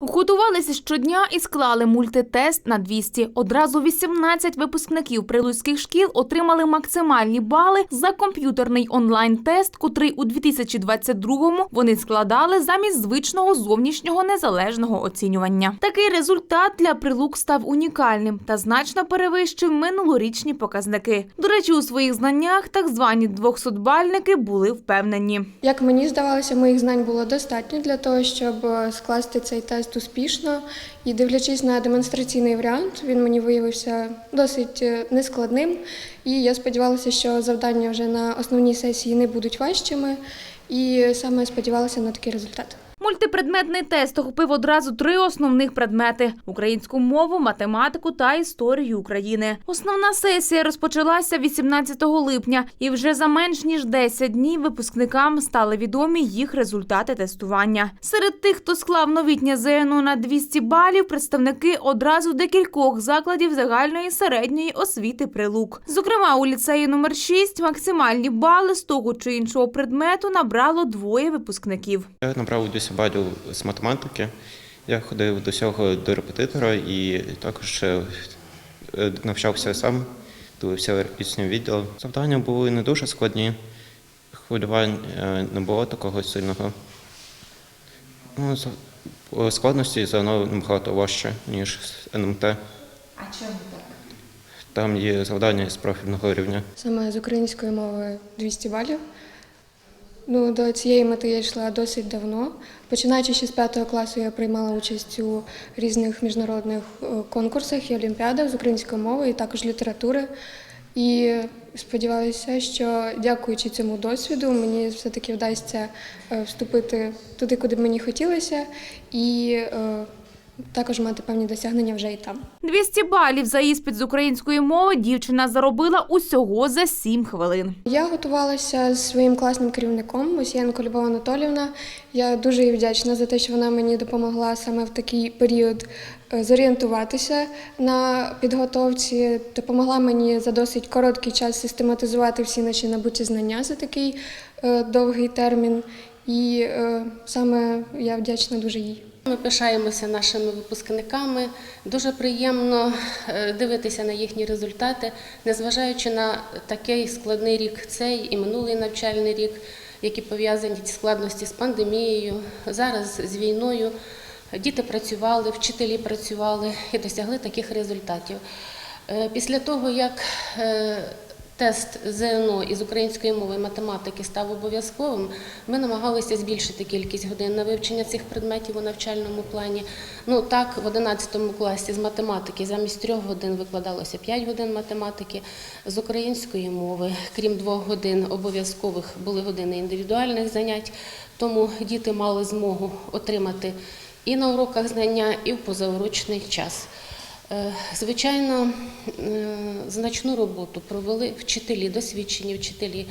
Готувалися щодня і склали мультитест на 200. Одразу 18 випускників прилуцьких шкіл отримали максимальні бали за комп'ютерний онлайн-тест, котрий у 2022-му вони складали замість звичного зовнішнього незалежного оцінювання. Такий результат для прилук став унікальним та значно перевищив минулорічні показники. До речі, у своїх знаннях так звані 200-бальники були впевнені. Як мені здавалося, моїх знань було достатньо для того, щоб скласти цей тест успішно. І дивлячись на демонстраційний варіант, він мені виявився досить е, нескладним. І я сподівалася, що завдання вже на основній сесії не будуть важчими. І саме сподівалася на такий результат. Мультипредметний тест охопив одразу три основних предмети: українську мову, математику та історію України. Основна сесія розпочалася 18 липня, і вже за менш ніж 10 днів випускникам стали відомі їх результати тестування. Серед тих, хто склав новітнє ЗНО на 200 балів, представники одразу декількох закладів загальної середньої освіти прилук. Зокрема, у ліцеї номер 6 максимальні бали з того чи іншого предмету набрало двоє випускників. Я набрав 200 балів з математики. Я ходив до цього до репетитора і також е, е, навчався сам, дивився пісню відділ. Завдання були не дуже складні, хвилювань е, не було такого сильного. Ну, за- по складності загалом набагато важче, ніж з НМТ. А чому так? Там є завдання з профільного рівня. Саме з української мови 200 балів. Ну, до цієї мети я йшла досить давно. Починаючи ще з п'ятого класу, я приймала участь у різних міжнародних е, конкурсах і олімпіадах з української мови і також літератури. І сподіваюся, що дякуючи цьому досвіду, мені все-таки вдасться е, вступити туди, куди мені хотілося, і е, також мати певні досягнення вже і там. 200 балів за іспит з української мови дівчина заробила усього за 7 хвилин. Я готувалася з своїм класним керівником Мосієнко Любов Анатолівна. Я дуже їй вдячна за те, що вона мені допомогла саме в такий період е, зорієнтуватися на підготовці, допомогла мені за досить короткий час систематизувати всі наші набуті знання за такий е, довгий термін. І е, саме я вдячна дуже їй. Ми пишаємося нашими випускниками. Дуже приємно е, дивитися на їхні результати, незважаючи на такий складний рік, цей і минулий навчальний рік, які пов'язані складності з пандемією, зараз з війною. Діти працювали, вчителі працювали і досягли таких результатів. Е, Після того, як е, тест ЗНО із української мови і математики став обов'язковим, ми намагалися збільшити кількість годин на вивчення цих предметів у навчальному плані. Ну так, в 11 класі з математики замість трьох годин викладалося 5 годин математики, з української мови, крім двох годин обов'язкових були години індивідуальних занять, тому діти мали змогу отримати і на уроках знання, і в позаурочний час. Е, Звичайно, е, значну роботу провели вчителі, досвідчені вчителі.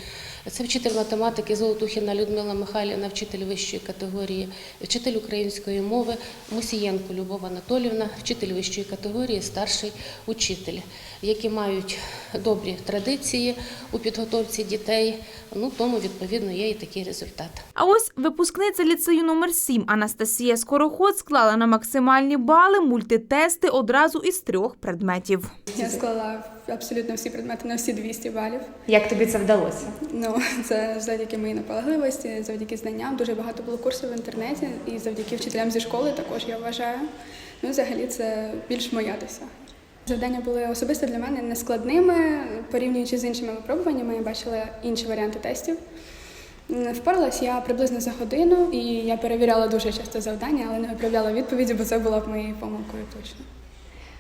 Це вчитель математики Золотухіна Людмила Михайлівна, вчитель вищої категорії, вчитель української мови Мусієнко Любов Анатолівна, вчитель вищої категорії, старший учитель, які мають добрі традиції у підготовці дітей. Ну тому відповідно є і такий результат. А ось випускниця ліцею номер 7 Анастасія Скороход склала на максимальні бали мультитести одразу із трьох предметів. Я склала абсолютно всі предмети на всі 200 балів. Як тобі це вдалося? Ну, це завдяки моїй наполегливості, завдяки знанням. Дуже багато було курсів в інтернеті і завдяки вчителям зі школи також я вважаю. Ну, взагалі, це більш моя досяга. Завдання були особисто для мене нескладними. Порівнюючи з іншими випробуваннями, я бачила інші варіанти тестів. Впоралась я приблизно за годину, і я перевіряла дуже часто завдання, але не виправляла відповіді, бо це була б моєю помилкою точно.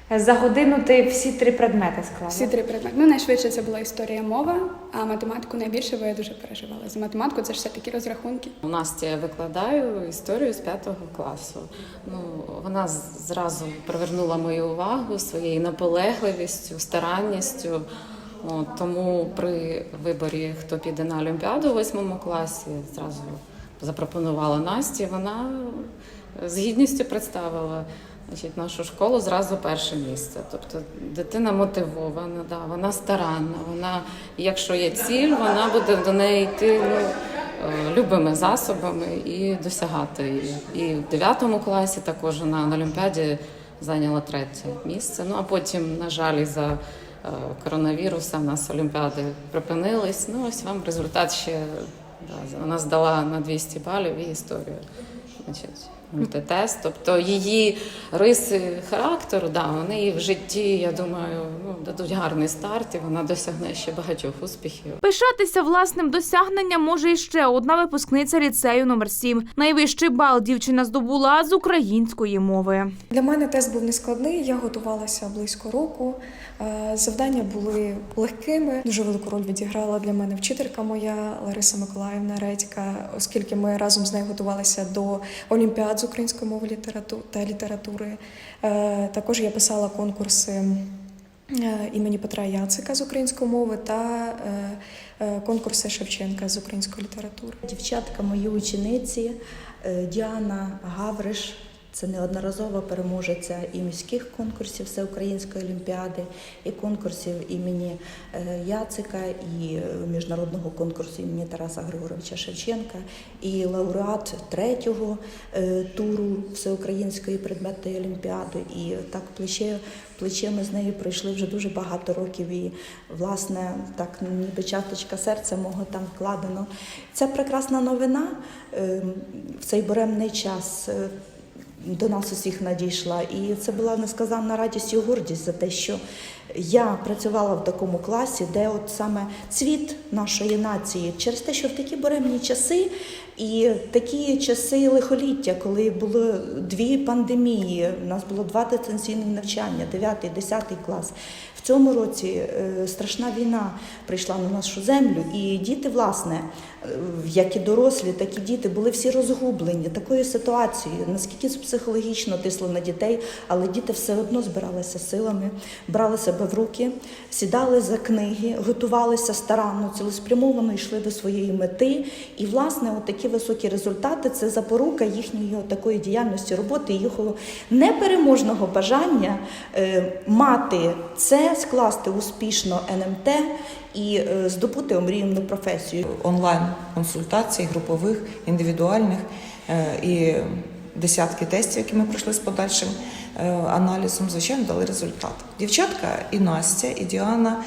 За годину ти всі три предмети склала? Всі три предмети. Ну, найшвидше це була історія мова, а математику найбільше, бо я дуже переживала. За математику це ж все такі розрахунки. У Насті я викладаю історію з п'ятого класу. Ну, вона зразу привернула мою увагу своєю наполегливістю, старанністю. От, тому при виборі, хто піде на Олімпіаду у восьмому класі, зразу запропонувала Насті. Вона з гідністю представила значить, нашу школу зразу перше місце. Тобто дитина мотивована, да, вона старанна, вона, якщо є ціль, вона буде до неї йти. Ну, любими засобами і досягати її. І в 9 класі також вона на Олімпіаді зайняла третє місце. Ну а потім, на жаль, із-за е, коронавіруса в нас Олімпіади припинились. Ну ось вам результат ще да, вона здала на 200 балів і історію. Значить, мультитест. Тобто її риси характеру, да, вони в житті, я думаю, ну, дадуть гарний старт, і вона досягне ще багатьох успіхів. Пишатися власним досягненням може і ще одна випускниця ліцею номер 7 Найвищий бал дівчина здобула з української мови. Для мене тест був нескладний, я готувалася близько року. Е, Завдання були легкими. Дуже велику роль відіграла для мене вчителька моя Лариса Миколаївна Редька, оскільки ми разом з нею готувалися до олімпіад з української мови літерату- та літератури. Е, Також я писала конкурси е, імені Петра Яцика з української мови та е, конкурси Шевченка з української літератури. Дівчатка, мої учениці Діана Гавриш. Це неодноразова переможеця і міських конкурсів Всеукраїнської олімпіади, і конкурсів імені е, Яцика, і е, міжнародного конкурсу імені Тараса Григоровича Шевченка, і лауреат третього е, туру Всеукраїнської предметної олімпіади. І так плече, плече ми з нею пройшли вже дуже багато років. І, власне, так ніби часточка серця мого там вкладено. Це прекрасна новина е, в цей буремний час. До нас усіх надійшла, і це була несказанна радість і гордість за те, що я працювала в такому класі, де от саме цвіт нашої нації, через те, що в такі буремні часи і такі часи лихоліття, коли було дві пандемії, у нас було два дистанційні навчання, 9 10 клас. В цьому році е, страшна війна прийшла на нашу землю, і діти, власне, е, як і дорослі, так і діти були всі розгублені такою ситуацією, наскільки це психологічно тисло на дітей, але діти все одно збиралися силами, брали себе в руки, сідали за книги, готувалися старанно, цілеспрямовано йшли до своєї мети. І, власне, от такі високі результати це запорука їхньої такої діяльності, роботи, їхнього непереможного бажання е, мати це, скласти успішно НМТ і е, здобути омріяну професію. онлайн-консультацій, групових, індивідуальних е, і десятки тестів, які ми пройшли з подальшим е, аналізом, звичайно, дали результат. Дівчатка і Настя, і Діана,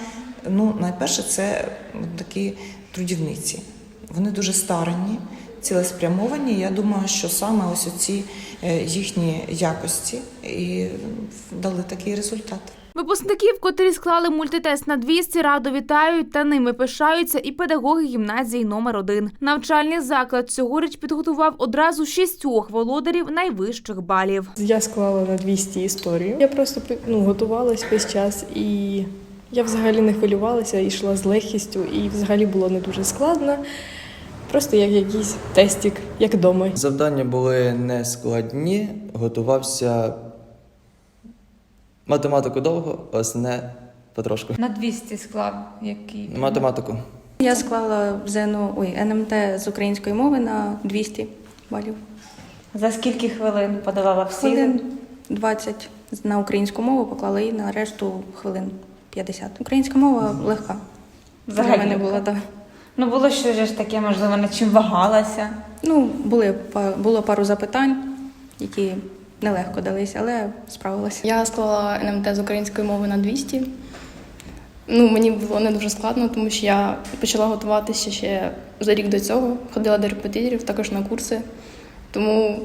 ну, найперше, це такі трудівниці. Вони дуже старанні, цілеспрямовані. Я думаю, що саме ось ці їхні якості і дали такий результат. Випускників, котрі склали мультитест на 200, радо вітають та ними пишаються і педагоги гімназії номер 1 Навчальний заклад цьогоріч підготував одразу шістьох володарів найвищих балів. Я склала на 200 історію. Я просто ну, готувалась весь час і я взагалі не хвилювалася, йшла з легкістю, і взагалі було не дуже складно. Просто як якийсь тестик, як вдома. Завдання були не складні, готувався математику довго, основне потрошку. На 200 склав який. Математику. Я склала ЗНО, ой, НМТ з української мови на 200 балів. За скільки хвилин подавала всі? Хвилин 20 на українську мову поклала і на решту хвилин 50. Українська мова легка. Взагалі Для мене легка. була, так. Ну було щось ж таке, можливо, над чим вагалася. Ну, були, було пару запитань, які нелегко далися, але справилася. Я склала НМТ з української мови на 200. Ну, мені було не дуже складно, тому що я почала готуватися ще за рік до цього, ходила до репетиторів, також на курси. Тому,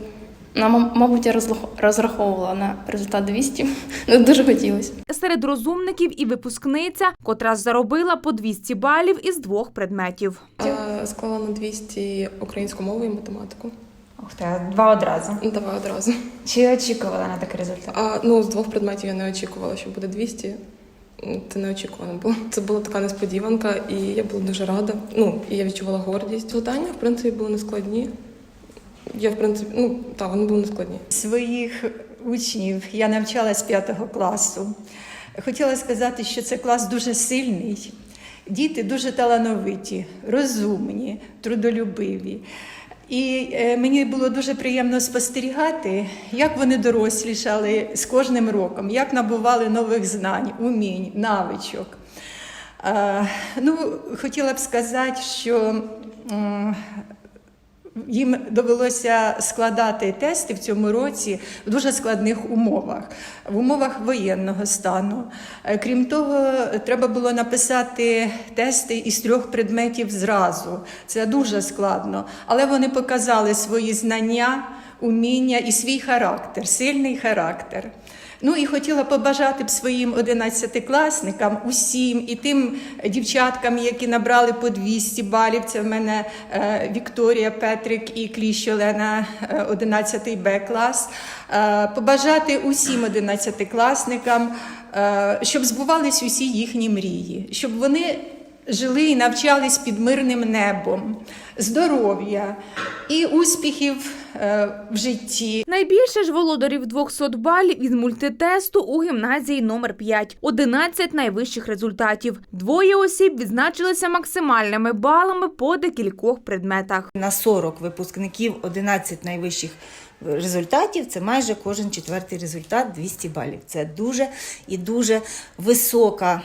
на- мабуть, я розраховувала на результат 200, але дуже хотілося. Серед розумників і випускниця, котра заробила по 200 балів із двох предметів. Я склала на 200 українську мову і математику. Ух ти, два одразу. Давай одразу. Чи очікувала на такий результат? А ну з двох предметів я не очікувала, що буде 200. М, Це неочікувано було. Це була така несподіванка, і я була дуже рада. Ну і я відчувала гордість. Завдання, в принципі, були нескладні. Я, в принципі, ну так, вони були нескладні. своїх учнів. Я навчалась з п'ятого класу. Хотіла сказати, що це клас дуже сильний. Діти дуже талановиті, розумні, трудолюбиві. І е, мені було дуже приємно спостерігати, як вони дорослішали з кожним роком, як набували нових знань, умінь, навичок. Ну, хотіла б сказати, що Їм довелося складати тести в цьому році в дуже складних умовах, в умовах воєнного стану. Е, Крім того, треба було написати тести із трьох предметів зразу. Це дуже складно. Але вони показали свої знання, уміння і свій характер, сильний характер. Ну і хотіла побажати б своїм одинадцятикласникам усім і тим дівчаткам, які набрали по 200 балів. Це в мене е, Вікторія Петрик і Кліщ Олена, е, 11 Б клас. Е, побажати усім одинадцятикласникам, е, щоб збувались усі їхні мрії, щоб вони жили і навчались під мирним небом, здоров'я і успіхів е, в житті. Найбільше ж володарів 200 балів із мультитесту у гімназії номер 5 – 11 найвищих результатів. Двоє осіб відзначилися максимальними балами по декількох предметах. На 40 випускників 11 найвищих результатів це майже кожен четвертий результат 200 балів. Це дуже і дуже висока,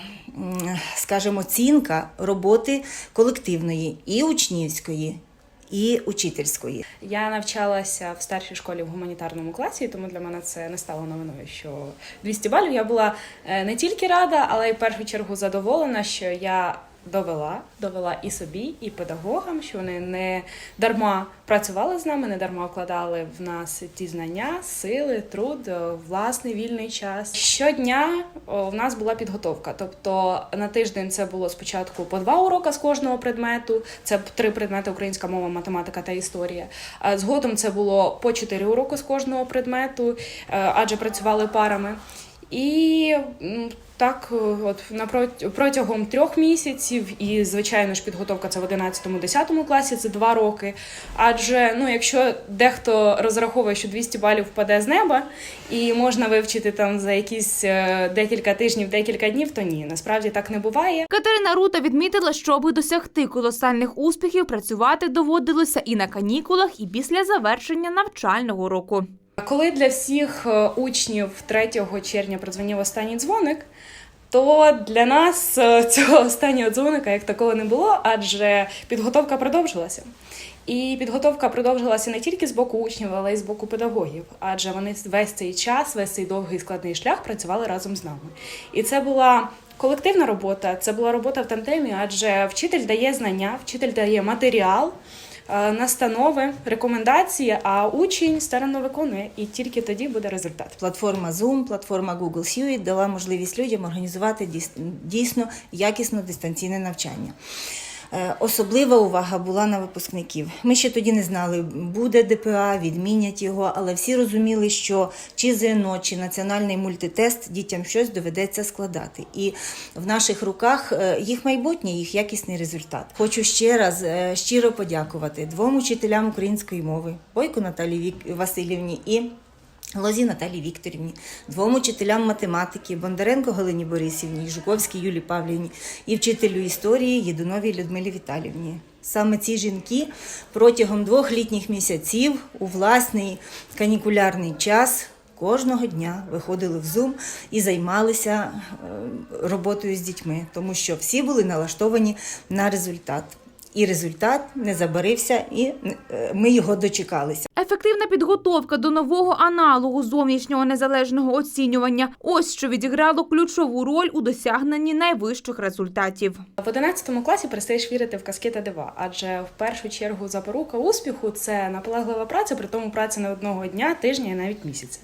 скажімо, оцінка роботи колективної і учнівської. І учительської Я навчалася в старшій школі в гуманітарному класі, тому для мене це не стало новиною, що 200 балів. Я була е, не тільки рада, але й в першу чергу задоволена, що я довела, довела і собі, і педагогам, що вони не дарма працювали з нами, не дарма вкладали в нас ті знання, сили, труд, е, власний вільний час. Щодня о, в нас була підготовка. Тобто на тиждень це було спочатку по два уроки з кожного предмету. Це три предмети: українська мова, математика та історія. А згодом це було по чотири уроки з кожного предмету, е, адже працювали парами. І так, от протягом трьох місяців, і звичайно ж підготовка це в 11-10 класі, це два роки. Адже ну, якщо дехто розраховує, що 200 балів впаде з неба і можна вивчити там за якісь е, декілька тижнів, декілька днів, то ні, насправді так не буває. Катерина Рута відмітила, що аби досягти колосальних успіхів, працювати доводилося і на канікулах, і після завершення навчального року. Коли для всіх е, учнів 3 червня продзвонив останній дзвоник, то для нас е, цього останнього дзвоника як такого не було, адже підготовка продовжилася. І підготовка продовжилася не тільки з боку учнів, але й з боку педагогів, адже вони весь цей час, весь цей довгий складний шлях працювали разом з нами. І це була колективна робота, це була робота в тандемі, адже вчитель дає знання, вчитель дає матеріал, настанови, рекомендації, а учень старанно виконує, і тільки тоді буде результат. платформа Zoom, платформа Google Suite дала можливість людям організувати дійс- дійсно якісно дистанційне навчання. Е, Особлива увага була на випускників. Ми ще тоді не знали, буде ДПА, відмінять його, але всі розуміли, що чи ЗНО, чи національний мультитест дітям щось доведеться складати. І в наших руках е, їх майбутнє, їх якісний результат. Хочу ще раз е, щиро подякувати двом учителям української мови Бойко Вік- Васильівні і Лозі Наталії Вікторівні, двом учителям математики Бондаренко Галині Борисівні, Жуковській Юлії Павлівні і вчителю історії Єдуновій Людмилі Віталівні. Саме ці жінки протягом двох літніх місяців у власний канікулярний час кожного дня виходили в Zoom і займалися е, роботою з дітьми, тому що всі були налаштовані на результат. І результат не забарився, і е, ми його дочекалися. Ефективна підготовка до нового аналогу зовнішнього незалежного оцінювання – ось що відіграло ключову роль у досягненні найвищих результатів. В 11 класі перестаєш вірити в казки та дива, адже в першу чергу запорука успіху це наполеглива праця, при тому праця не одного дня, тижня і навіть місяця.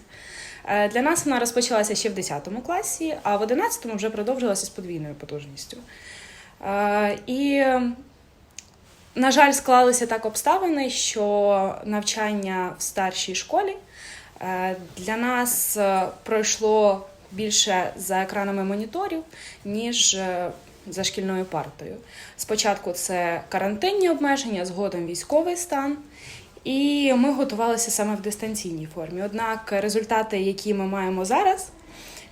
Е, Для нас вона розпочалася ще в 10 класі, а в 11 вже продовжилася з подвійною потужністю. Е, І, на жаль, склалися так обставини, що навчання в старшій школі е, для нас е, пройшло більше за екранами моніторів, ніж е, за шкільною партою. Спочатку це карантинні обмеження, згодом військовий стан. І ми готувалися саме в дистанційній формі. Однак результати, які ми маємо зараз,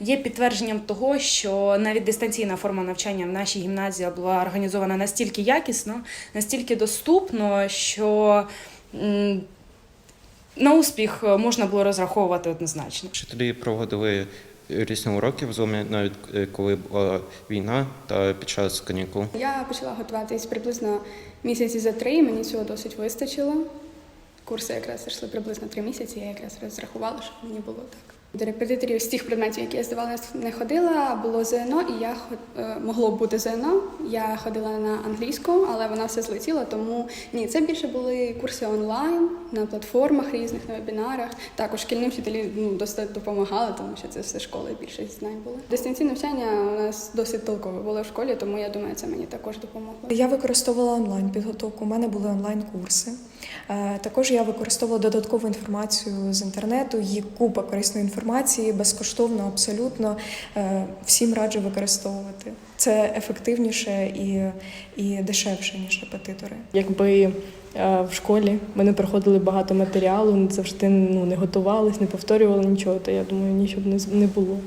є підтвердженням того, що навіть дистанційна форма навчання в нашій гімназії була організована настільки якісно, настільки доступно, що на успіх можна було розраховувати однозначно. Вчителі проводили різні уроки в Zoom, навіть е, коли була війна та під час канікул. Я почала готуватись приблизно місяці за три, мені цього досить вистачило. Курси якраз йшли приблизно три місяці, я якраз розрахувала, щоб мені було так. До репетиторів з тих предметів, які я здавала, не ходила, було ЗНО, і я е, могло бути ЗНО. Я ходила на англійську, але вона все злетіла, тому ні, це більше були курси онлайн на платформах різних, на вебінарах. Також шкільні вчителі ну, досить допомагали, тому що це все школи більшість знань було. Дистанційне навчання у нас досить толкове було в школі, тому я думаю, це мені також допомогло. Я використовувала онлайн підготовку. У мене були онлайн курси. Е, Також я використовувала додаткову інформацію з інтернету. Є купа корисної інформації, безкоштовно, абсолютно Е, всім раджу використовувати. Це ефективніше і, і дешевше ніж репетитори. Якби е, в школі ми не проходили багато матеріалу, завжди ну, не готувались, не повторювали нічого, то я думаю, нічого б не було.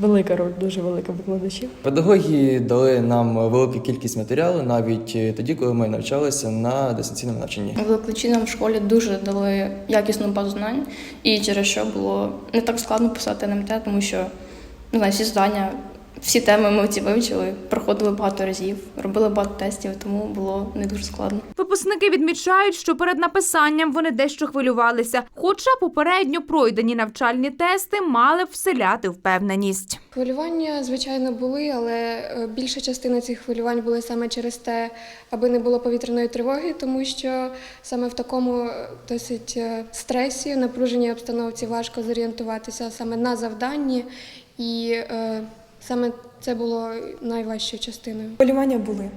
Велика роль, дуже велика викладачів. Педагоги дали нам велику кількість матеріалу навіть тоді, коли ми навчалися на дистанційному навчанні. Викладачі нам в школі дуже дали якісну базу знань, і через що було не так складно писати НМТ, тому що не знаю, всі завдання, всі теми ми ці вивчили, проходили багато разів, робили багато тестів, тому було не дуже складно. Випускники відмічають, що перед написанням вони дещо хвилювалися, хоча попередньо пройдені навчальні тести мали вселяти впевненість. Хвилювання, звичайно, були, але е, більша частина цих хвилювань були саме через те, аби не було повітряної тривоги, тому що саме в такому е, досить е, стресі, напруженій обстановці важко зорієнтуватися саме на завданні, і саме це було найважчою частиною. Полювання були.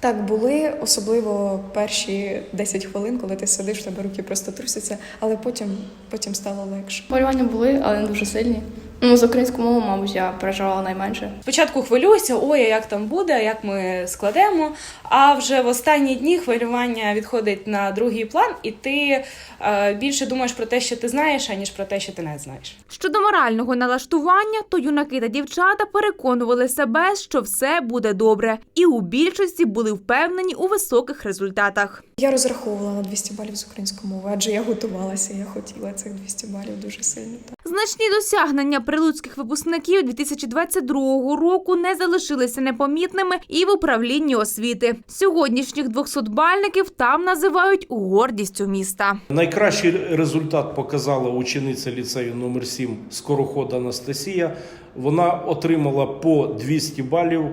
Так, були, особливо перші 10 хвилин, коли ти сидиш, тебе руки просто трусяться, але потім, потім стало легше. Хвилювання були, але не дуже сильні. Ну, з українською мовою, мабуть, я переживала найменше. Спочатку хвилююся, ой, а як там буде, як ми складемо. А вже в останні дні хвилювання відходить на другий план, і ти е, більше думаєш про те, що ти знаєш, аніж про те, що ти не знаєш. Щодо морального налаштування, то юнаки та дівчата переконували себе, що все буде добре, і у більшості були впевнені у високих результатах. Я розраховувала на 200 балів з української мови, адже я готувалася, я хотіла цих 200 балів дуже сильно. Так. Значні досягнення прилуцьких випускників 2022 року не залишилися непомітними і в управлінні освіти. Сьогоднішніх 200-бальників там називають гордістю міста. Найкращий результат показала учениця ліцею номер 7 Скороход Анастасія. Вона отримала по 200 балів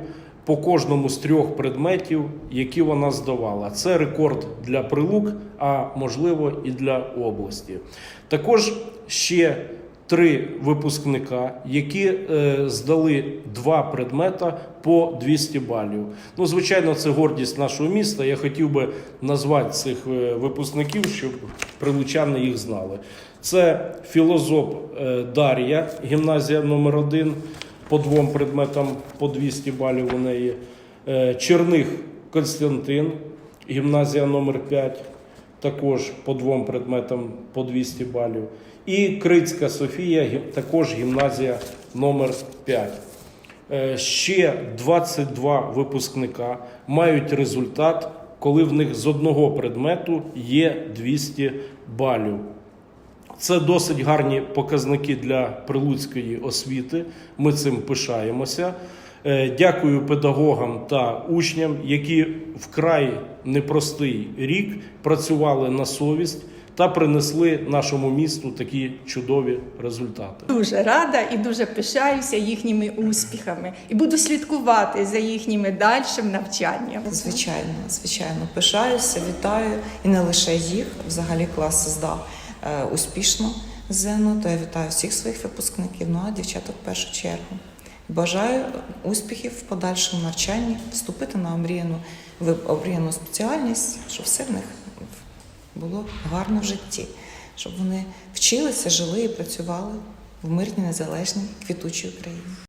по кожному з трьох предметів, які вона здавала. Це рекорд для прилук, а можливо і для області. Також ще три випускника, які е, здали два предмета по 200 балів. Ну, звичайно, це гордість нашого міста. Я хотів би назвати цих е, випускників, щоб прилучани їх знали. Це філозоф е, Дар'я, гімназія номер 1 по двом предметам по 200 балів у неї. Е, Черних Константин, гімназія номер 5 також по двом предметам по 200 балів. І Крицька Софія, також гімназія номер 5. Е, Ще 22 випускника мають результат, коли в них з одного предмету є 200 балів. Це досить гарні показники для прилуцької освіти. Ми цим пишаємося. Е, Дякую педагогам та учням, які вкрай непростий рік працювали на совість та принесли нашому місту такі чудові результати. Дуже рада і дуже пишаюся їхніми успіхами і буду слідкувати за їхніми дальшим навчанням. Звичайно, звичайно, пишаюся, вітаю і не лише їх. Взагалі клас здав успішно ЗНО, то я вітаю всіх своїх випускників, ну а дівчаток в першу чергу. Бажаю успіхів в подальшому навчанні, вступити на омріяну, омріяну спеціальність, щоб все в них було гарно в житті, щоб вони вчилися, жили і працювали в мирній, незалежній, квітучій Україні.